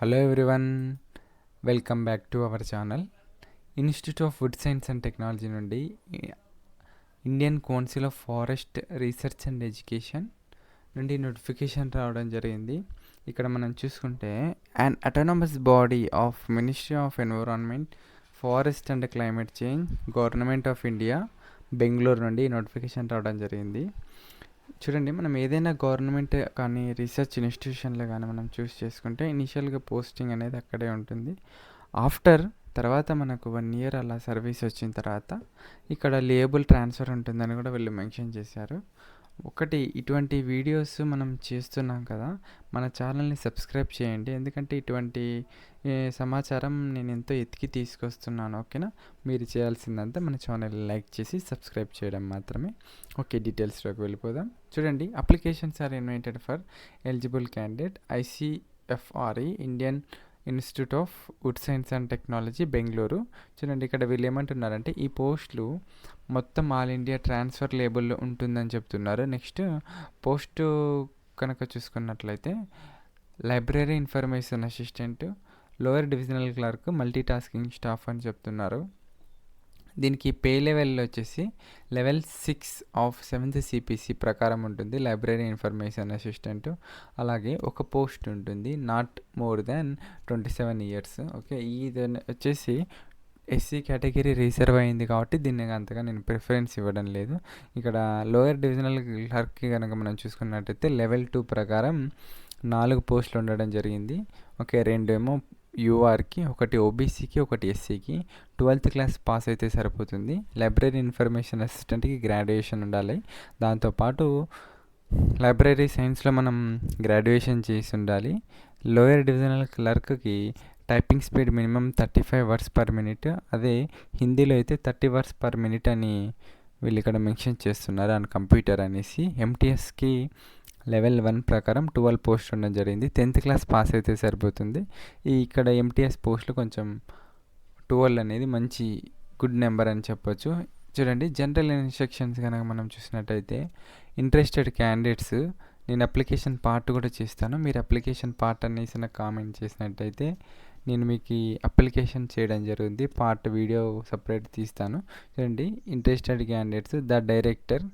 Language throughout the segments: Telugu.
Hello everyone welcome back to our channel institute of wood science and technology నుండి Indian council of forest research and education నుండి నోటిఫికేషన్ రావడం జరిగింది. ఇక్కడ మనం చూసుకుంటే and autonomous body of ministry of environment forest and climate change government of India Bengaluru నుండి నోటిఫికేషన్ రావడం జరిగింది. చూడండి మనం ఏదైనా గవర్నమెంట్ కానీ రీసెర్చ్ ఇన్స్టిట్యూషన్లో కానీ మనం చూస్ చేసుకుంటే ఇనిషియల్గా పోస్టింగ్ అనేది అక్కడే ఉంటుంది. ఆఫ్టర్ తర్వాత మనకు వన్ ఇయర్ అలా సర్వీస్ వచ్చిన తర్వాత ఇక్కడ లేబుల్ ట్రాన్స్ఫర్ ఉంటుందని కూడా వీళ్ళు మెన్షన్ చేశారు. ఒకటి ఇటువంటి వీడియోస్ మనం చేస్తున్నాం కదా మన ఛానల్ని సబ్స్క్రైబ్ చేయండి. ఎందుకంటే ఇటువంటి సమాచారం నేను ఎంతో ఎతికి తీసుకొస్తున్నాను ఓకేనా? మీరు చేయాల్సిందంతా మన ఛానల్ లైక్ చేసి సబ్స్క్రైబ్ చేయడం మాత్రమే. ఓకే డీటెయిల్స్లోకి వెళ్ళిపోదాం. చూడండి applications are invited for eligible candidate ICFRE Indian institute of wood science and technology Bengaluru. చూడండి ఇక్కడ వీళ్ళు ఏమంటున్నారంటే ఈ పోస్టులు మొత్తం ఆల్ ఇండియా ట్రాన్స్ఫర్ లేబుల్లో ఉంటుందని చెప్తున్నారు. నెక్స్ట్ పోస్టు కనుక చూసుకున్నట్లయితే library information assistant lower divisional clerk multi tasking staff అని చెప్తున్నారు. దీనికి పే లెవెల్ వచ్చేసి level six of seventh CPC ప్రకారం ఉంటుంది. Library information assistant. అలాగే ఒక పోస్ట్ ఉంటుంది. Not more than twenty seven years. Okay ఇది వచ్చేసి ఎస్సీ కేటగిరీ రిజర్వ్ అయింది కాబట్టి దీన్ని అంతగా నేను ప్రిఫరెన్స్ ఇవ్వడం లేదు. ఇక్కడ లోయర్ డివిజనల్ క్లర్క్కి కనుక మనం చూసుకున్నట్టయితే లెవెల్ టూ ప్రకారం నాలుగు పోస్టులు ఉండడం జరిగింది. ఓకే రెండు ఏమో యూఆర్కి ఒకటి ఓబీసీకి ఒకటి ఎస్సీకి. ట్వెల్త్ క్లాస్ పాస్ అయితే సరిపోతుంది. లైబ్రరీ ఇన్ఫర్మేషన్ అసిస్టెంట్కి గ్రాడ్యుయేషన్ ఉండాలి. దాంతోపాటు లైబ్రరీ సైన్స్లో మనం గ్రాడ్యుయేషన్ చేసి ఉండాలి. Lower divisional క్లర్క్కి typing speed minimum thirty five words per minute. అదే హిందీలో అయితే థర్టీ వర్డ్స్ పర్ మినిట్ అని వీళ్ళు ఇక్కడ మెన్షన్ చేస్తున్నారు అండ్ కంప్యూటర్ అనేసి. ఎంటీఎస్కి లెవెల్ వన్ ప్రకారం ట్వెల్వ్ పోస్ట్ ఉండడం జరిగింది. టెన్త్ క్లాస్ పాస్ అయితే సరిపోతుంది. ఈ ఇక్కడ ఎంటీఎస్ పోస్టులు కొంచెం ట్వెల్వ్ అనేది మంచి గుడ్ నెంబర్ అని చెప్పొచ్చు. చూడండి జనరల్ ఇన్స్ట్రక్షన్స్ కనుక మనం చూసినట్టయితే ఇంట్రెస్టెడ్ క్యాండిడేట్స్ నేను అప్లికేషన్ పార్ట్ కూడా చేస్తాను. మీరు అప్లికేషన్ పార్ట్ అనేసి నాకు కామెంట్ చేసినట్టయితే నేను మీకు ఈ అప్లికేషన్ చేయడం జరుగుతుంది పార్ట్ వీడియో సపరేట్ తీస్తాను. చూడండి interested candidates the director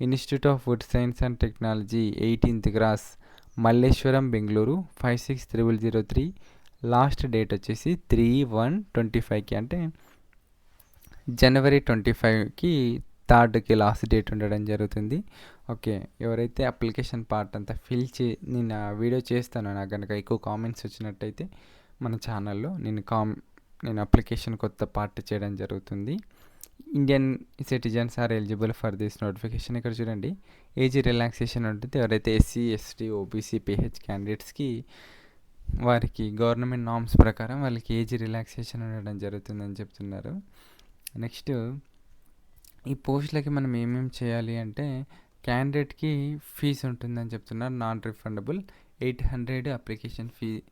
institute of wood science and technology eighteenth cross Malleswaram Bengaluru five six triple zero three. Last date వచ్చేసి త్రీ వన్ ట్వంటీ ఫైవ్కి. అంటే జనవరి ట్వంటీ ఫైవ్కి థర్డ్కి లాస్ట్ డేట్ ఉండడం జరుగుతుంది. ఓకే ఎవరైతే అప్లికేషన్ పార్ట్ అంతా ఫిల్ చే నేను వీడియో చేస్తాను. నాకు కనుక ఎక్కువ కామెంట్స్ వచ్చినట్టయితే మన ఛానల్లో నేను కామ్ నేను అప్లికేషన్ కొత్త పార్ట్ చేయడం జరుగుతుంది. Indian citizens are eligible for this notification ఇక్కడ చూడండి. ఏజ్ రిలాక్సేషన్ ఉంటుంది. ఎవరైతే ఎస్సీ ఎస్టీ ఓబీసీ పిహెచ్ క్యాండిడేట్స్కి వారికి గవర్నమెంట్ నామ్స్ ప్రకారం వాళ్ళకి ఏజ్ రిలాక్సేషన్ ఉండడం జరుగుతుందని చెప్తున్నారు. నెక్స్ట్ ఈ పోస్టులకి మనం ఏమేమి చేయాలి అంటే క్యాండిడేట్కి ఫీజు ఉంటుందని చెప్తున్నారు. Non refundable eight hundred application fee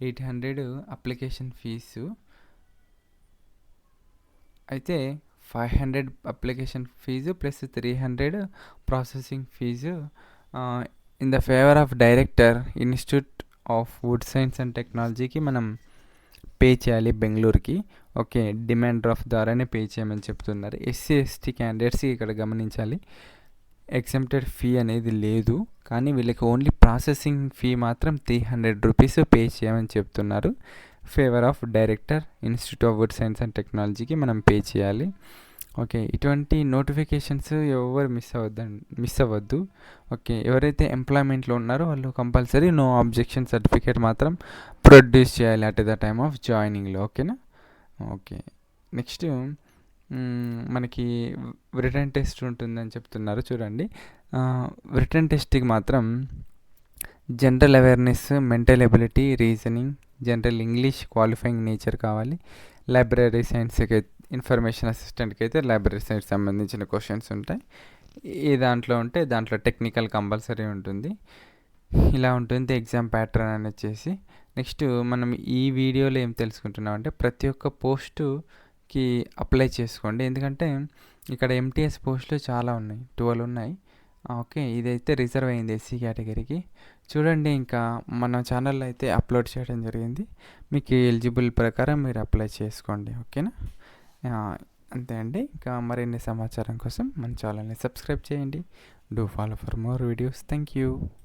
eight hundred application fees అయితే five hundred application fees plus three hundred processing fees. In the favour of director institute of wood science and టెక్నాలజీకి మనం పే చేయాలి బెంగళూరుకి. ఓకే డిమాండ్ డ్రాఫ్ట్ ద్వారానే పే చేయమని చెప్తున్నారు. ఎస్సీ ఎస్టీ క్యాండిడేట్స్ ఇక్కడ గమనించాలి. ఎగ్జామ్టెడ్ ఫీ అనేది లేదు కానీ వీళ్ళకి ఓన్లీ ప్రాసెసింగ్ ఫీ మాత్రం త్రీ హండ్రెడ్ రూపీస్ పే చేయమని చెప్తున్నారు. Favour of director institute of wood science and టెక్నాలజీకి మనం పే చేయాలి. ఓకే ఇటువంటి నోటిఫికేషన్స్ ఎవరు మిస్ అవ్వద్దండి మిస్ అవ్వద్దు. ఓకే ఎవరైతే ఎంప్లాయ్మెంట్లో ఉన్నారో వాళ్ళు కంపల్సరీ నో అబ్జెక్షన్ సర్టిఫికేట్ మాత్రం ప్రొడ్యూస్ చేయాలి అట్ ద టైమ్ ఆఫ్ జాయినింగ్లో ఓకేనా ఓకే నెక్స్ట్ మనకి రిటర్న్ టెస్ట్ ఉంటుందని చెప్తున్నారు చూడండి. రిటర్న్ టెస్ట్కి మాత్రం general awareness mental ability reasoning general English qualifying nature కావాలి. లైబ్రరీ సైన్స్కి ఇన్ఫర్మేషన్ అసిస్టెంట్కి అయితే లైబ్రరీ సైన్స్ సంబంధించిన క్వశ్చన్స్ ఉంటాయి. ఈ దాంట్లో ఉంటే దాంట్లో టెక్నికల్ కంపల్సరీ ఉంటుంది. ఇలా ఉంటుంది ఎగ్జామ్ ప్యాటర్న్ అని వచ్చేసి. నెక్స్ట్ మనం ఈ వీడియోలో ఏం తెలుసుకుంటున్నాం అంటే ప్రతి ఒక్క పోస్టుకి అప్లై చేసుకోండి. ఎందుకంటే ఇక్కడ ఎంటీఎస్ పోస్టులు చాలా ఉన్నాయి. ట్వెల్వ్ ఉన్నాయి. ఓకే. ఇదైతే రిజర్వ్ అయింది ఎస్సీ కేటగిరీకి. చూడండి ఇంకా మన ఛానల్లో అయితే అప్లోడ్ చేయడం జరిగింది. మీకు ఎలిజిబుల్ ప్రకారం మీరు అప్లై చేసుకోండి ఓకేనా? అంతే అండి. ఇంకా మరిన్ని సమాచారం కోసం మన ఛానల్ని సబ్స్క్రైబ్ చేయండి. Do follow for more videos. Thank you.